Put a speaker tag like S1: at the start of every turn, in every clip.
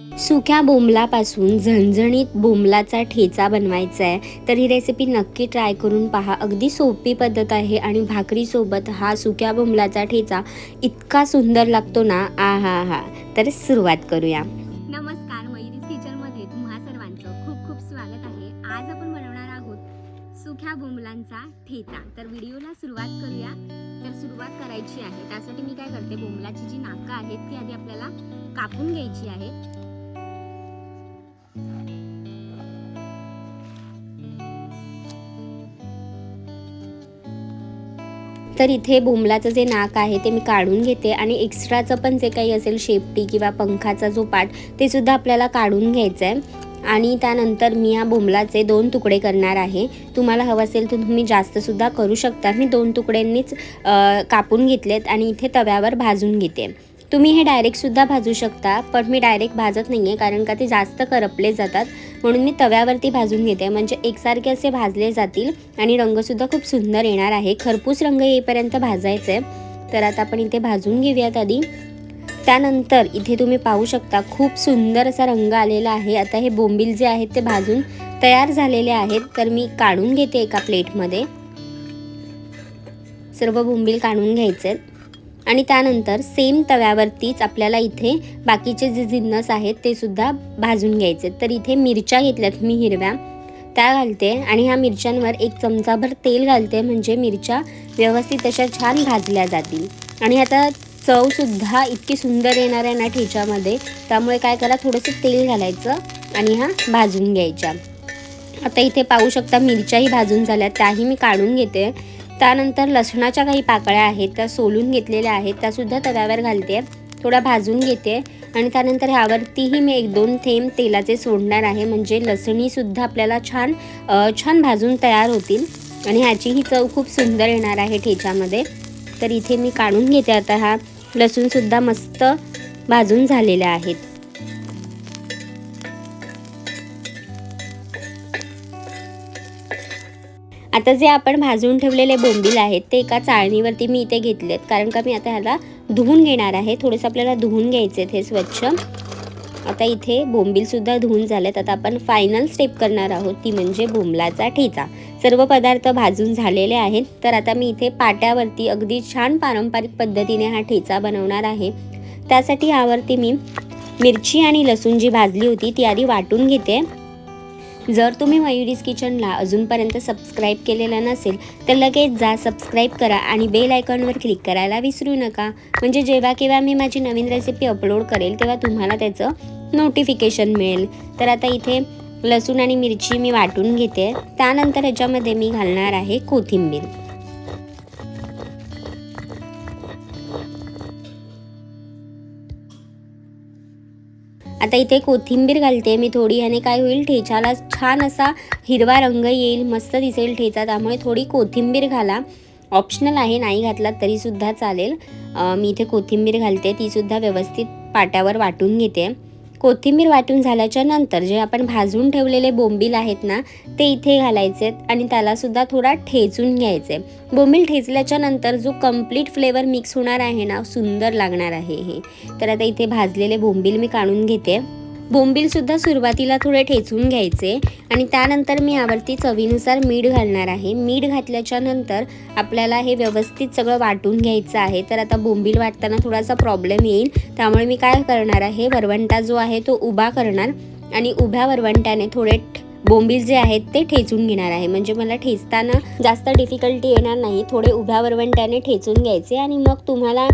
S1: सुक्या बोंबलापासून झणझणीत बोंबलाचा ठेचा बनवायचा आहे तर ही रेसिपी नक्की ट्राय करून पहा. अगदी सोपी पद्धत आहे आणि भाकरीसोबत हा सुक्या बोंबलाचा ठेचा इतका सुंदर लागतो ना? आ हा हा तर सुरुवात करूया.
S2: नमस्कार मयुरीज किचनमध्ये तुम्हा सर्वांचं खूप खूप स्वागत आहे. आज आपण बनवणार आहोत सुक्या बोंबलांचा ठेचा. तर व्हिडिओला सुरुवात करूया. तर सुरुवात करायची आहे. त्यासाठी मी काय करते बोंबलाची जी नाकं आहेत ती आधी आपल्याला कापून घ्यायची आहे.
S1: तर इथे बोंबलाचं जे नाक आहे ते मी काढून घेते आणि एक्स्ट्राचं पण जे काही असेल शेपटी किंवा पंखाचा जो पाट ते सुद्धा आपल्याला काढून घ्यायचं आहे आणि त्यानंतर मी या बोंबलाचे दोन तुकडे करणार आहे. तुम्हाला हवं असेल तर तुम्ही जास्तसुद्धा करू शकता. मी दोन तुकड्यांनीच कापून घेतलेत आणि इथे तव्यावर भाजून घेते. तुम्ही हे डायरेक्टसुद्धा भाजू शकता पण मी डायरेक्ट भाजत नाही आहे कारण का ते जास्त करपले जातात. म्हणून मी तव्यावरती भाजून घेते. म्हणजे एकसारखे असे भाजले जातील आणि रंगसुद्धा खूप सुंदर येणार आहे. खरपूस रंग येईपर्यंत भाजायचं आहे तर आता आपण इथे भाजून घेऊयात आधी. त्यानंतर इथे तुम्ही पाहू शकता खूप सुंदर असा रंग आलेला आहे. आता हे बोंबील जे आहेत ते भाजून तयार झालेले आहेत. तर मी काढून घेते एका प्लेटमध्ये. सर्व बोंबील काढून घ्यायचे आहेत आणि त्यानंतर सेम तव्यावरतीच आपल्याला इथे बाकीचे जे जिन्नस आहेत ते सुद्धा भाजून घ्यायचे. तर इथे मिरच्या घेतल्यात मी हिरव्या. त्या घालते आणि ह्या मिरच्यांवर एक चमचाभर तेल घालते म्हणजे मिरच्या व्यवस्थित अशा छान भाजल्या जातील. आणि आता चवसुद्धा इतकी सुंदर येणार आहे ना ठेच्यामध्ये त्यामुळे काय करा थोडंसं तेल घालायचं आणि ह्या भाजून घ्यायच्या. आता इथे पाहू शकता मिरच्याही भाजून झाल्या त्याही मी काढून घेते. त्यानंतर लसणाच्या काही पाकळ्या आहेत त्या सोलून घेतलेल्या आहेत त्यासुद्धा तव्यावर घालते. थोडा भाजून घेते आणि त्यानंतर ह्यावरतीही मी एक दोन थेंब तेलाचे सोडणार आहे. म्हणजे लसणीसुद्धा आपल्याला छान छान भाजून तयार होतील आणि ह्याचीही चव खूप सुंदर येणार आहे ठेच्यामध्ये. तर इथे मी काढून घेते. आता हा लसूणसुद्धा मस्त भाजून झालेल्या आहेत आता जे आपण भाजून ठेवलेले बोंबील आहेत ते एका चाळणीवरती मी इथे घेतलेत कारण का मी आता ह्याला धुवून घेणार आहे. थोडंसं आपल्याला धुवून घ्यायचे आहेत हे स्वच्छ. आता इथे बोंबीलसुद्धा धुवून झालेत. आता आपण फायनल स्टेप करणार आहोत. ती म्हणजे बोंबलाचा ठेचा. सर्व पदार्थ भाजून झालेले आहेत. तर आता मी इथे पाट्यावरती अगदी छान पारंपरिक पद्धतीने हा ठेचा बनवणार आहे. त्यासाठी यावरती मी मिरची आणि लसूण जी भाजली होती ती आधी वाटून घेते. जर तुम्ही मयुरीज किचनला अजूनपर्यंत सबस्क्राईब केलेलं नसेल तर लगेच जा सबस्क्राईब करा आणि बेल आयकॉनवर क्लिक करायला विसरू नका. म्हणजे जेव्हा केव्हा मी माझी नवीन रेसिपी अपलोड करेल तेव्हा तुम्हाला त्याचं नोटिफिकेशन मिळेल. तर आता इथे लसूण आणि मिरची मी वाटून घेते. त्यानंतर ह्याच्यामध्ये मी घालणार आहे कोथिंबीर. आता इथे कोथिंबीर घालते मी थोडी ह्याने काय होईल ठेच्याला छान असा हिरवा रंग येईल मस्त दिसेल ठेचा त्यामुळे थोडी कोथिंबीर घाला. ऑप्शनल आहे नाही घातलात तरीसुद्धा चालेल. मी इथे कोथिंबीर घालते तीसुद्धा व्यवस्थित पाट्यावर वाटून घेते. कोथिंबीर वाटून झाल्याच्यानंतर जे आपण भाजून ठेवलेले बोंबील आहेत ना ते इथे घालायचे आणि त्यालासुद्धा थोडा ठेचून घ्यायचे बोंबील ठेचल्याच्या नंतर जो कंप्लीट फ्लेवर मिक्स होणार आहे ना सुंदर लागणार आहे हे. तर आता इथे भाजलेले बोंबील मी काढून घेते. बोंबीलसुद्धा सुरुवातीला थोडे ठेचून घ्यायचे आणि त्यानंतर मी यावरती चवीनुसार मीठ घालणार आहे. मीठ घातल्याच्या नंतर आपल्याला हे व्यवस्थित सगळं वाटून घ्यायचं आहे. तर आता बोंबील वाटताना थोडासा प्रॉब्लेम येईल. त्यामुळे मी काय करणार आहे वरवंटा जो आहे तो उभा करणार आणि उभ्या वरवंट्याने थोडे बोंबील जे आहेत ते ठेचून घेणार आहे. म्हणजे मला ठेचताना जास्त डिफिकल्टी येणार नाही. थोडे उभ्या वरवंट्याने ठेचून घ्यायचे आणि मग तुम्हाला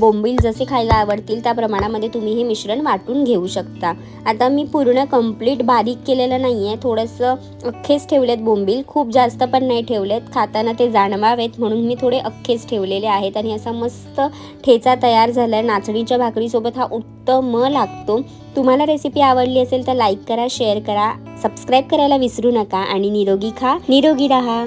S1: बोंबील जसे खायला आवडतील त्या प्रमाणामध्ये तुम्ही हे मिश्रण वाटून घेऊ शकता. आता मी पूर्ण कंप्लीट बारीक केलेलं नाही आहे थोडंसं अख्खेच ठेवलेत बोंबील. खूप जास्त पण नाही ठेवलेत. खाताना ते जाणवावेत म्हणून मी थोडे अख्खेच ठेवलेले आहेत आणि असा मस्त ठेचा तयार झाला आहे नाचणीच्या भाकरीसोबत हा उत्तम लागतो. तुम्हाला रेसिपी आवडली असेल तर लाईक करा शेअर करा सबस्क्राईब करायला विसरू नका आणि निरोगी खा. निरोगी राहा.